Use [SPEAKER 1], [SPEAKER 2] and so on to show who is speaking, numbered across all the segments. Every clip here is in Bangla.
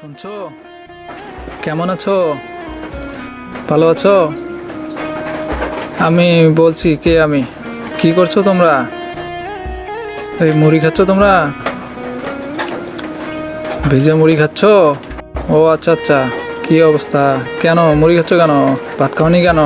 [SPEAKER 1] শুনছো? কেমন আছো? ভালো আছো? আমি বলছি কে আমি? কি করছ তোমরা? এই মুড়ি খাচ্ছ তোমরা? ভেজে মুড়ি খাচ্ছ? ও আচ্ছা আচ্ছা। কি অবস্থা? কেন? মুড়ি খাচ্ছ কেন? ভাত খাওনি কেন?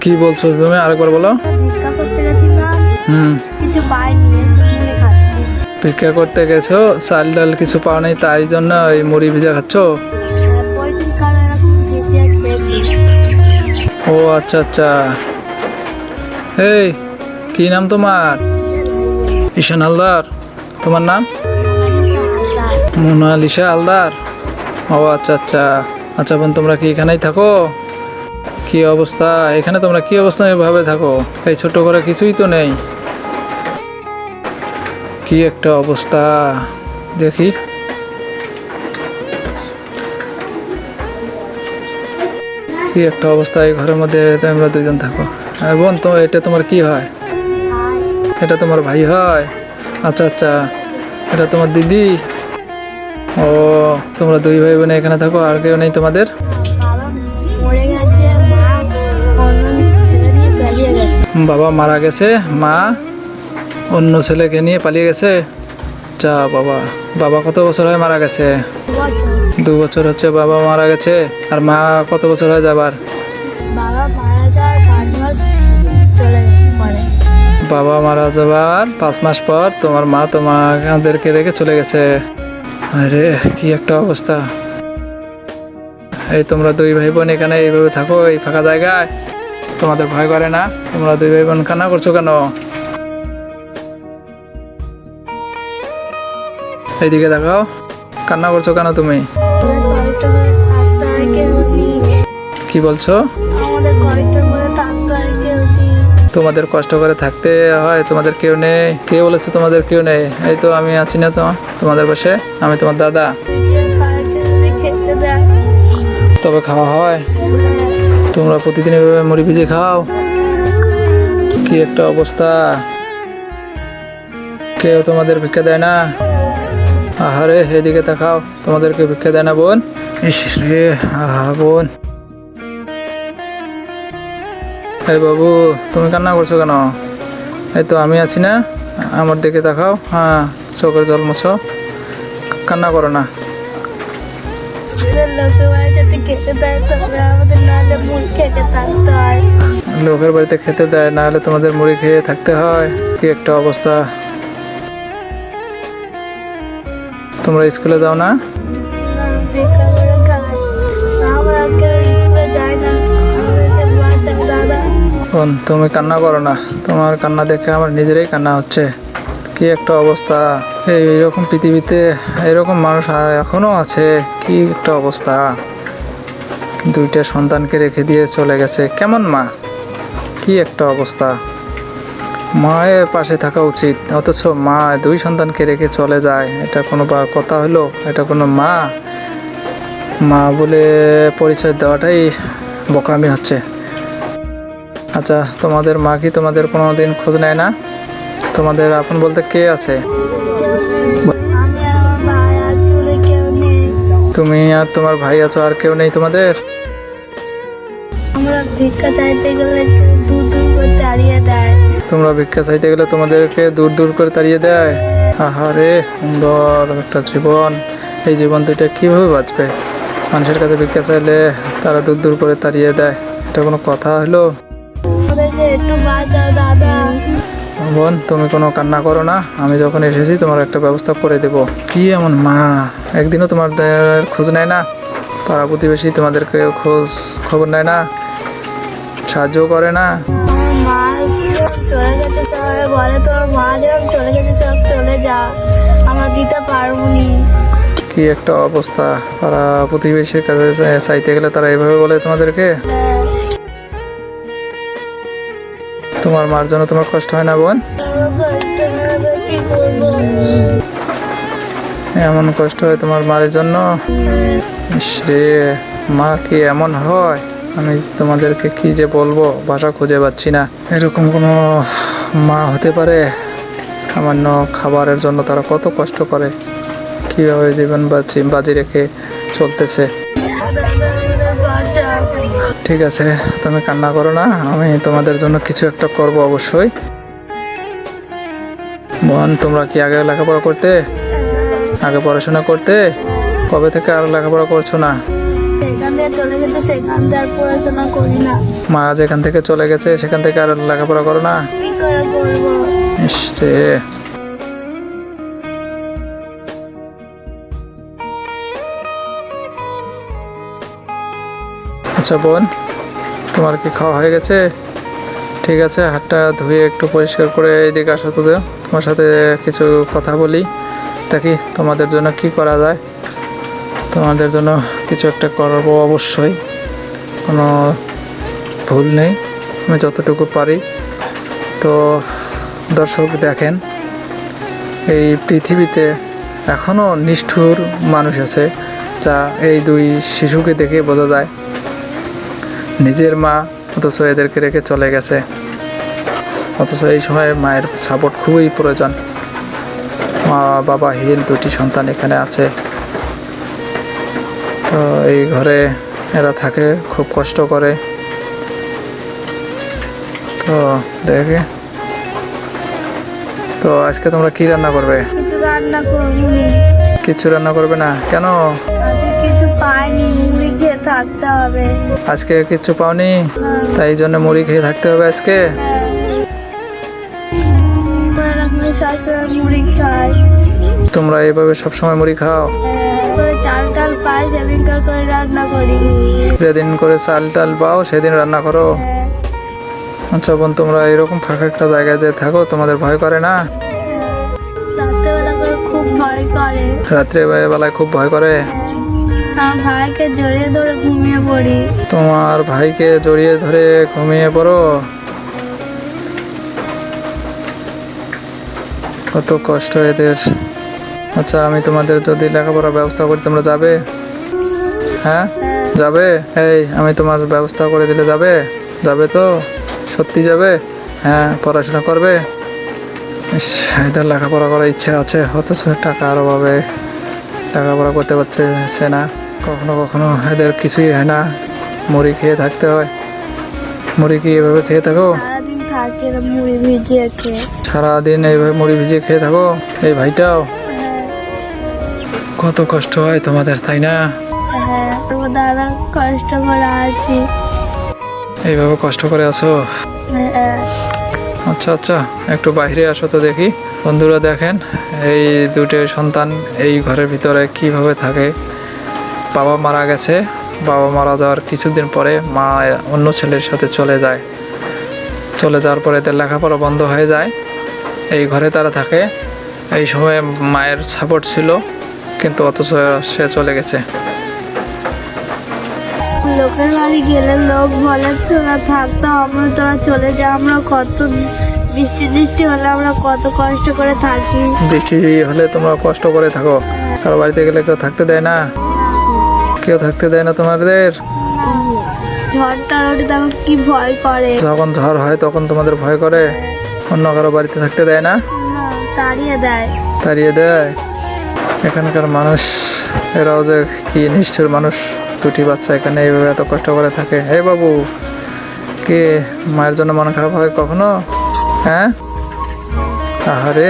[SPEAKER 1] কি বলছো তুমি? আরেকবার বলো। হুম।
[SPEAKER 2] কিছু পাইনি।
[SPEAKER 1] ভিক্ষা করতে গেছো, চাল ডাল কিছু পাও নাই, তাই জন্য এই মুড়ি ভিজা খাচ্ছ?
[SPEAKER 2] ওই
[SPEAKER 1] ও আচ্ছা আচ্ছা। এই, কি নাম তোমার? ঈশান হালদার। তোমার নাম? মোনালিসা হালদার। ও আচ্ছা আচ্ছা। আচ্ছা বোন, তোমরা কি এখানেই থাকো? কি অবস্থা? এখানে তোমরা কি অবস্থা এভাবে থাকো? এই ছোট করে কিছুই তো নেই। কি একটা অবস্থা? দেখি। কি একটা অবস্থা এই ঘরের মধ্যে তোমরা দুজন থাকো হ্যাঁ বোন তো এটা তোমার কি হয়? এটা তোমার ভাই হয়? আচ্ছা আচ্ছা। এটা তোমার দিদি? ও তোমরা দুই ভাই বোনে এখানে থাকো আর কেউ নেই তোমাদের? বাবা মারা গেছে মা? অন্য ছেলেকে নিয়ে পালিয়ে গেছে। যা বাবা বাবা কত বছর হয় মারা গেছে? দু বছর হচ্ছে বাবা মারা গেছে আর মা কত বছর হয় যাবার?
[SPEAKER 2] বাবা মারা
[SPEAKER 1] যাবার পাঁচ মাস পর তোমার মা তোমাদেরকে রেখে চলে গেছে। আরে কি একটা অবস্থা। এই তোমরা দুই ভাই বোন এখানে এইভাবে থাকো এই ফাঁকা জায়গায়। তোমাদের ভয় করে না? তোমরা দুই ভাই বোন কান্না করছ কেন? এইদিকে দেখাও কান্না করছ কেন তুমি? কি বলছো? তোমাদের কষ্ট করে থাকতে হয়, তোমাদের কেউ নেই। কে বলেছে তোমাদের কেউ নেই? এই তো আমি আছি না তো তোমাদের পাশে। আমি তোমার দাদা। তবে খাওয়া হয়। তোমরা প্রতিদিন এভাবে মুড়ি ভিজে খাও। কি একটা অবস্থা। কেউ তোমাদের ভিক্ষা দেয় না। আহারে, এদিকে তাকাও, তোমাদেরকে ভিক্ষা দেয় না বোন? ইস রে, আহা বোন। এই বাবু, তুমি কান্না করছ কেন? এই তো আমি আছি না, আমার দিকে তাকাও। হ্যাঁ চোখের জল মুছো। কান্না করো না।
[SPEAKER 2] লোকের
[SPEAKER 1] বাড়িতে খেতে দেয় না হলে তোমাদের মুড়ি খেয়ে থাকতে হয়। কি একটা অবস্থা। তোমরা স্কুলে যাও না? তুমি কান্না করো না। তোমার কান্না দেখে আমার নিজেরই কান্না হচ্ছে। কি একটা অবস্থা। এই এইরকম পৃথিবীতে এরকম মানুষ আর এখনও আছে। কি একটা অবস্থা। দুইটা সন্তানকে রেখে দিয়ে চলে গেছে। কেমন মা? কি একটা অবস্থা। মায়ের পাশে থাকা উচিত, অথচ মা দুই সন্তানকে রেখে চলে যায়। এটা কোনো বা কথা হলো? এটা কোনো মা? মা বলে পরিচয় দেওয়াটাই বোকামি হচ্ছে। আচ্ছা তোমাদের মা কি তোমাদের কোনো দিন খোঁজ নেয় না? তোমাদের আপন বলতে কে আছে? তুমি আর তোমার ভাই আছো আর কেউ নেই তোমাদের?
[SPEAKER 2] আমরা ভিক্ষা চাইতে গেলে
[SPEAKER 1] তোমরা ভিক্ষা চাইতে গেলে তোমাদেরকে দূর দূর করে তাড়িয়ে দেয়। আহারে সুন্দর একটা জীবন। এই জীবন দুইটা কীভাবে বাঁচবে? মানুষের কাছে ভিক্ষা চাইলে তারা দূর দূর করে তাড়িয়ে দেয়। এটা কোনো কথা হলো? বোন তুমি কোনো কান্না করো না। আমি যখন এসেছি তোমার একটা ব্যবস্থা করে দেব। কি এমন মা? একদিনও তোমার খোঁজ নেয় না। পাড়া প্রতিবেশী তোমাদেরকে খোঁজ খবর নেয় না। সাহায্য করে না।
[SPEAKER 2] তোর
[SPEAKER 1] কি একটা অবস্থা? পাড়া প্রতিবেশীর কাছে চাইতে গেলে তারা এভাবে বলে তোমাদেরকে? তোমার মার জন্য তোমার কষ্ট হয় না, বোন? এমন কষ্ট হয় তোমার মায়ের জন্য? রে, মা কি এমন হয়? আমি তোমাদেরকে কি যে বলব, ভাষা খুঁজে পাচ্ছি না। এরকম কোনো মা হতে পারে? সামান্য খাবারের জন্য তারা কত কষ্ট করে। কীভাবে জীবন বাজি বাজি রেখে চলতেছে। ঠিক আছে, তুমি কান্না করো না, আমি তোমাদের জন্য কিছু একটা করব অবশ্যই। বোন তোমরা কি আগে লেখাপড়া করতে? আগে পড়াশোনা করতে? কবে থেকে আর লেখাপড়া করছ না?
[SPEAKER 2] সেখান থেকে চলে গেছে সেখান থেকে আর পড়াশোনা করি না।
[SPEAKER 1] মা যেখান থেকে চলে গেছে সেখান থেকে আর লেখাপড়া করো না?
[SPEAKER 2] কি করে করব?
[SPEAKER 1] ইস রে। আচ্ছা বোন তোমার কি খাওয়া হয়ে গেছে? ঠিক আছে হাতটা ধুয়ে একটু পরিষ্কার করে এইদিকে আসো তো তোমার সাথে কিছু কথা বলি। দেখি তোমাদের জন্য কি করা যায়। তোমাদের জন্য কিছু একটা করব অবশ্যই। কোনো ভুল নেই, আমি যতটুকু পারি। তো দর্শক দেখেন, এই পৃথিবীতে এখনও নিষ্ঠুর মানুষ আছে, যা এই দুই শিশুকে দেখে বোঝা যায়। নিজের মা অথচ এদেরকে রেখে চলে গেছে। অথচ এই সময় মায়ের সাপোর্ট খুবই প্রয়োজন। মা বাবাহীন দুটি সন্তান এখানে আছে। তো এই ঘরে এরা থাকে খুব কষ্ট করে। তো দেখে। তো আজকে তোমরা কি রান্না করবে?
[SPEAKER 2] কিছু রান্না করব নি।
[SPEAKER 1] কিচ্ছু রান্না করবে না? কেন?
[SPEAKER 2] আজকে কিছু পাইনি মুড়ি খেয়ে থাকতে হবে।
[SPEAKER 1] আজকে কিচ্ছু পাওনি?
[SPEAKER 2] হ্যাঁ।
[SPEAKER 1] তাই জন্য মুড়ি খেয়ে থাকতে হবে আজকে?
[SPEAKER 2] মুড়ি খাই
[SPEAKER 1] তোমরা এইভাবে সবসময় মুড়ি খাও?
[SPEAKER 2] টাল পাই সেদিনকার করে রান্না করি।
[SPEAKER 1] যেদিন করে চাল টাল পাও সেদিন রান্না করো। আচ্ছা বোন তোমরা এরকম ফাঁকা একটা জায়গায় যে থাকো তোমাদের ভয় করে না?
[SPEAKER 2] খুব ভয় করে।
[SPEAKER 1] রাত্রে বেলায় খুব ভয় করে?
[SPEAKER 2] ভাইকে জড়িয়ে ধরে ঘুমিয়ে পড়ি।
[SPEAKER 1] তোমার ভাইকে জড়িয়ে ধরে ঘুমিয়ে পড়ো। কত কষ্ট এদের। আচ্ছা আমি তোমাদের যদি লেখাপড়ার ব্যবস্থা করি তোমরা যাবে? হ্যাঁ? যাবে? এই আমি তোমার ব্যবস্থা করে দিলে যাবে? যাবে তো? সত্যি যাবে? হ্যাঁ পড়াশোনা করবে? এদের লেখাপড়া করার ইচ্ছা আছে অথচ টাকার অভাবে লেখাপড়া করতে পারছে সে না। কখনো কখনো এদের কিছুই হয় না। মুড়ি খেয়ে থাকতে হয়। মুড়ি কি এভাবে খেয়ে থাকো?
[SPEAKER 2] সারাদিন
[SPEAKER 1] এইভাবে মুড়ি ভিজিয়ে খেয়ে থাকো? এই ভাইটাও? কত কষ্ট হয় তোমাদের তাই না?
[SPEAKER 2] হ্যাঁ দাদা কষ্ট করে আছি।
[SPEAKER 1] এইভাবে কষ্ট করে আসো
[SPEAKER 2] হ্যাঁ।
[SPEAKER 1] আচ্ছা আচ্ছা একটু বাইরে আসো তো দেখি। বন্ধুরা দেখেন এই দুটো সন্তান এই ঘরের ভিতরে কীভাবে থাকে। বাবা মারা গেছে বাবা মারা যাওয়ার কিছুদিন পরে মা অন্য ছেলের সাথে চলে যায়। চলে যাওয়ার পরে এদের লেখাপড়া বন্ধ হয়ে যায়। এই ঘরে তারা থাকে। এই সময় মায়ের সাপোর্ট ছিল। কিন্তু অথচ সে চলে গেছে।
[SPEAKER 2] লোকের বাড়ি গেলে লোক বলে তোরা থাকতো আমরা তোরা চলে যা আমরা কত বৃষ্টি বৃষ্টি হলে আমরা কত কষ্ট করে থাকি।
[SPEAKER 1] বৃষ্টি হলে তোমরা কষ্ট করে থাকো। কারও বাড়িতে গেলে কেউ থাকতে দেয় না। কেউ থাকতে দেয় না তোমাদের।
[SPEAKER 2] কি ভয় করে।
[SPEAKER 1] যখন ঝড় হয় তখন তোমাদের ভয় করে। অন্য কারও বাড়িতে থাকতে দেয় না।
[SPEAKER 2] না, তাড়িয়ে দেয়।
[SPEAKER 1] তাড়িয়ে দেয়। এখানকার মানুষ, এরাও যে কি নিষ্ঠুর মানুষ, দুটি বাচ্চা এখানে এইভাবে এত কষ্ট করে থাকে। হে বাবু, কে মায়ের জন্য মন খারাপ হয় কখনো? হ্যাঁ? আহারে।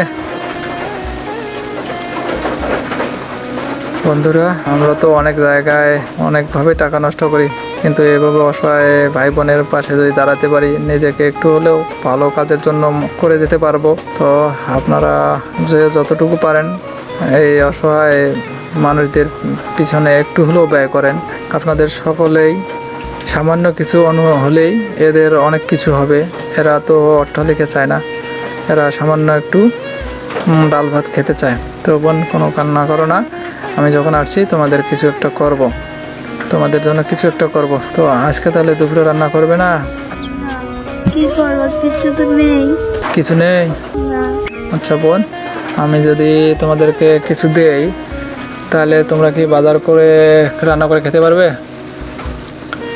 [SPEAKER 1] বন্ধুরা, আমরা তো অনেক জায়গায় অনেকভাবে টাকা নষ্ট করি, কিন্তু এভাবে অসহায় ভাই বোনের পাশে যদি দাঁড়াতে পারি, নিজেকে একটু হলেও ভালো কাজের জন্য করে দিতে পারব। তো আপনারা যে যতটুকু পারেন এই অসহায় মানুষদের পিছনে একটু হলেও ব্যয় করেন। আপনাদের সকলেই সামান্য কিছু অনু হলেই এদের অনেক কিছু হবে। এরা তো অট্টালিকা চায় না। এরা সামান্য একটু ডাল ভাত খেতে চায়। তো বোন কোনো কান্না করো না। আমি যখন আসছি তোমাদের কিছু একটা করব। তোমাদের জন্য কিছু একটা করব। তো আজকে তাহলে দুপুরে রান্না করবে না?
[SPEAKER 2] কি করব? কিছু তো নেই।
[SPEAKER 1] কিছু নেই? আচ্ছা বোন আমি যদি তোমাদেরকে কিছু দেই, তাহলে তোমরা কি বাজার করে রান্না করে খেতে পারবে?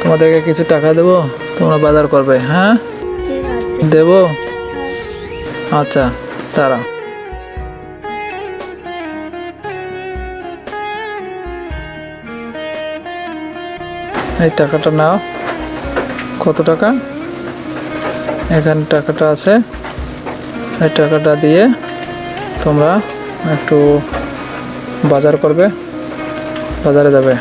[SPEAKER 1] তোমাদেরকে কিছু টাকা দেবো, তোমরা বাজার করবে হ্যাঁ? দেব? আচ্ছা তারা। এই টাকাটা নাও। কত টাকা? এখানে টাকাটা আছে। এই টাকাটা দিয়ে তোমরা একটু বাজার করবে বাজারে যাবে।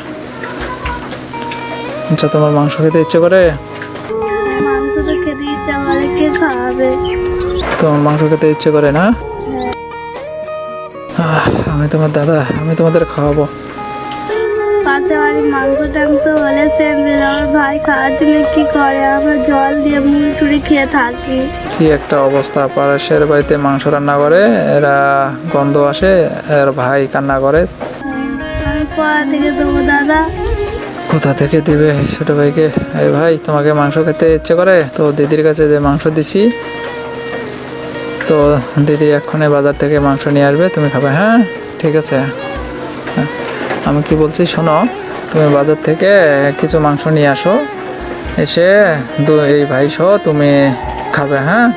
[SPEAKER 1] আচ্ছা তোমার মাংস খেতে ইচ্ছে করে? তোমার মাংস খেতে ইচ্ছে করে না? আহ, আমি তোমার দাদা আমি তোমাদের খাওয়াবো।
[SPEAKER 2] পাশে মাংস টাংস হলে ভাই খাওয়ার জন্য কি করে? আমরা জল দিয়ে মুড়ি টুড়ি খেয়ে থাকি।
[SPEAKER 1] কি একটা অবস্থা? পাশের বাড়িতে মাংস রান্না করে এরা গন্ধ আসে এর ভাই কান্না করে।
[SPEAKER 2] কোথা থেকে দাদা?
[SPEAKER 1] কোথা থেকে দিবে ছোট ভাইকে? এই ভাই তোমাকে মাংস খেতে ইচ্ছে করে? তো দিদির কাছে যে মাংস দিছি তো দিদি এক্ষণে বাজার থেকে মাংস নিয়ে আসবে তুমি খাবে হ্যাঁ? ঠিক আছে। হ্যাঁ। আমি কি বলছি শোনো তুমি বাজার থেকে কিছু মাংস নিয়ে আসো। এসে দু এই ভাই সহ তুমি খাবে হ্যাঁ?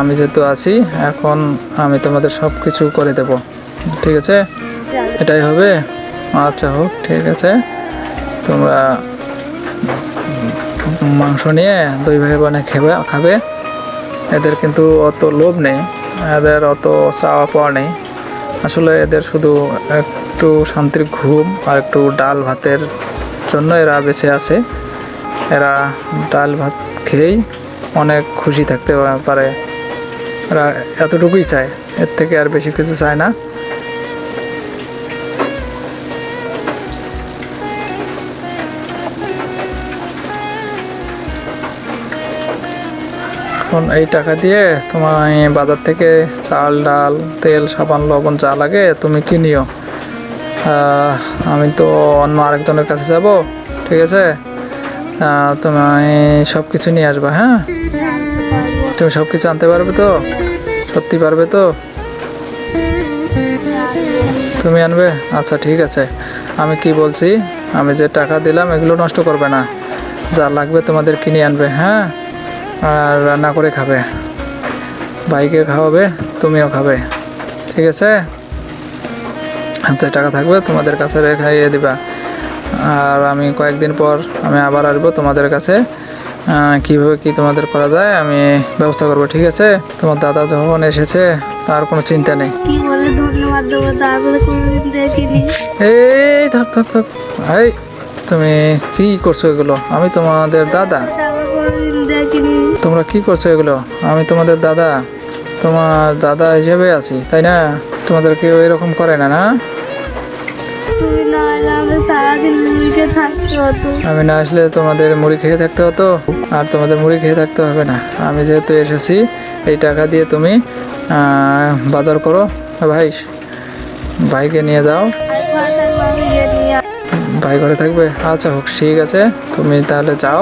[SPEAKER 1] আমি যেহেতু আছি, এখন আমি তোমাদের সব কিছু করে দেব। ঠিক আছে? এটাই হবে? আচ্ছা হোক, ঠিক আছে। তোমরা মাংস নিয়ে দুই ভাই বোনে খেবে, খাবে। এদের কিন্তু অত লোভ নেই, এদের অত চাওয়া পাওয়া নেই। আসলে এদের শুধু একটু শান্তির ঘুম আর একটু ডাল ভাতের জন্য এরা বেঁচে আছে। এরা ডাল ভাত খেয়েই অনেক খুশি থাকতে পারে। এরা এতটুকুই চায় এর থেকে আর বেশি কিছু চায় না। এখন এই টাকা দিয়ে তোমার বাজার থেকে চাল ডাল তেল সাবান লবণ যা লাগে তুমি কিনিও আমি তো অন্য আরেকজনের কাছে যাব ঠিক আছে? আহ, তুমি সব কিছু নিয়ে আসবা হ্যাঁ? তুমি সব কিছু আনতে পারবে তো? সত্যি পারবে তো? তুমি আনবে? আচ্ছা ঠিক আছে। আমি কি বলছি? আমি যে টাকা দিলাম, এগুলো নষ্ট করবে না। যা লাগবে তোমাদের কিনে আনবে হ্যাঁ? আর রান্না করে খাবে। ভাইকে খাওয়াবে, তুমিও খাবে। ঠিক আছে? আচ্ছা টাকা থাকবে তোমাদের কাছে রেখে খাইয়ে দিবা। আর আমি কয়েকদিন পর আমি আবার আসব তোমাদের কাছে। কীভাবে কি তোমাদের করা যায় আমি ব্যবস্থা করব ঠিক আছে? তোমার দাদা যখন এসেছে তার কোনো চিন্তা নেই। এই থাক থাক থাক। এই তুমি কি করছ এগুলো? আমি তোমাদের দাদা। তোমরা কি করছ এগুলো? আমি তোমাদের দাদা। তোমার দাদা হিসেবে আছি তাই না? তোমাদের কেউ এরকম করে না না?
[SPEAKER 2] আমি
[SPEAKER 1] না আসলে তোমাদের মুড়ি খেয়ে থাকতে হতো, আর তোমাদের মুড়ি খেয়ে থাকতে হবে না। আমি যেহেতু এসেছি, এই টাকা দিয়ে তুমি বাজার করো। ভাই, ভাইকে নিয়ে যাও। ভাই ঘরে থাকবে? আচ্ছা হোক, ঠিক আছে। তুমি তাহলে যাও।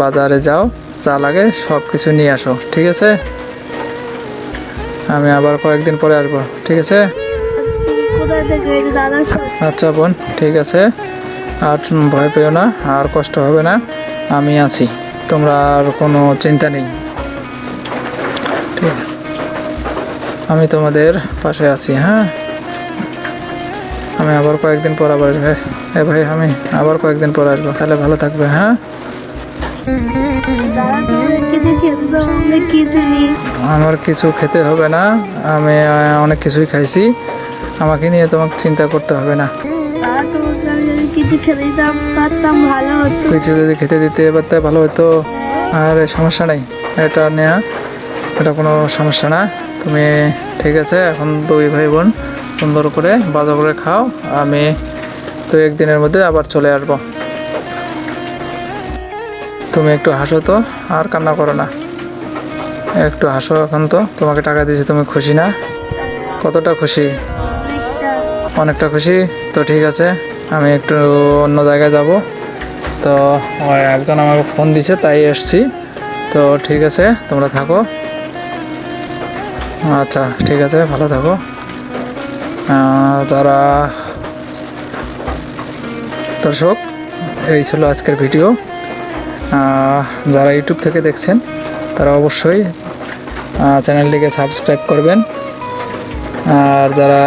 [SPEAKER 1] বাজারে যাও। যা লাগে সব কিছু নিয়ে আসো, ঠিক আছে? আমি আবার কয়েকদিন পরে আসব, ঠিক আছে? আচ্ছা বোন, ঠিক আছে। আর ভয় পেও না, আর কষ্ট হবে না। আমি আছি, তোমরা আর কোনো চিন্তা নেই। ঠিক আমি তোমাদের পাশে আছি হ্যাঁ? আমি আবার কয়েকদিন পর আবার আসব। এ ভাই, আমি আবার কয়েকদিন পর আসব, তাহলে ভালো থাকবে হ্যাঁ? আমার কিছু খেতে হবে না, আমি অনেক কিছুই খাইছি। আমাকে নিয়ে তোমাকে চিন্তা করতে হবে না।
[SPEAKER 2] কিছু খেতে দিতাম পারতাম ভালো হতো।
[SPEAKER 1] কিছু যদি খেতে দিতে পারতে ভালো হতো। আর সমস্যা নেই এটা নেওয়া এটা কোনো সমস্যা না। তুমি ঠিক আছে এখন দুই ভাই বোন সুন্দর করে বাজার করে খাও। আমি তো একদিনের মধ্যে আবার চলে আসব। তুমি একটু হাসো তো আর কান্না করো না। একটু হাসো এখন তো তোমাকে টাকা দিয়েছি তুমি খুশি না? কতটা খুশি?
[SPEAKER 2] অনেকটা
[SPEAKER 1] খুশি। তো ঠিক আছে, আমি একটু অন্য জায়গায় যাব। তো একজন আমাকে ফোন দিছে, তাই এসছি। তো ঠিক আছে, তোমরা থাকো। আচ্ছা ঠিক আছে, ভালো থাকো। যারা দর্শক, এই ছিল আজকের ভিডিও। যারা ইউটিউব থেকে দেখছেন, তারা অবশ্যই চ্যানেলটিকে সাবস্ক্রাইব করবেন। আর যারা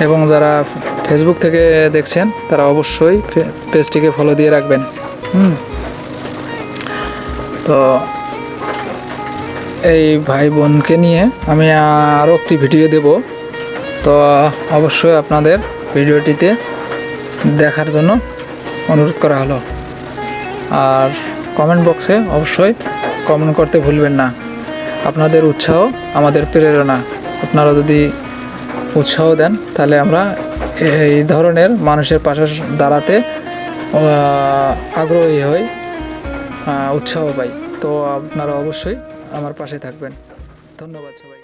[SPEAKER 1] এবং যারা ফেসবুক থেকে দেখছেন, তারা অবশ্যই পেজটিকে ফলো দিয়ে রাখবেন। হুম। তো এই ভাই বোনকে নিয়ে আমি আরও একটি ভিডিও দেব। তো অবশ্যই আপনাদের ভিডিওটিতে দেখার জন্য অনুরোধ করা হলো। আর কমেন্ট বক্সে অবশ্যই কমেন্ট করতে ভুলবেন না। আপনাদের উৎসাহ আমাদের প্রেরণা। আপনারা যদি উৎসাহ দেন, তাহলে আমরা এই ধরনের মানুষের পাশে দাঁড়াতে আগ্রহী হই উৎসাহ পাই। তো আপনারা অবশ্যই আমার পাশে থাকবেন। ধন্যবাদ সবাই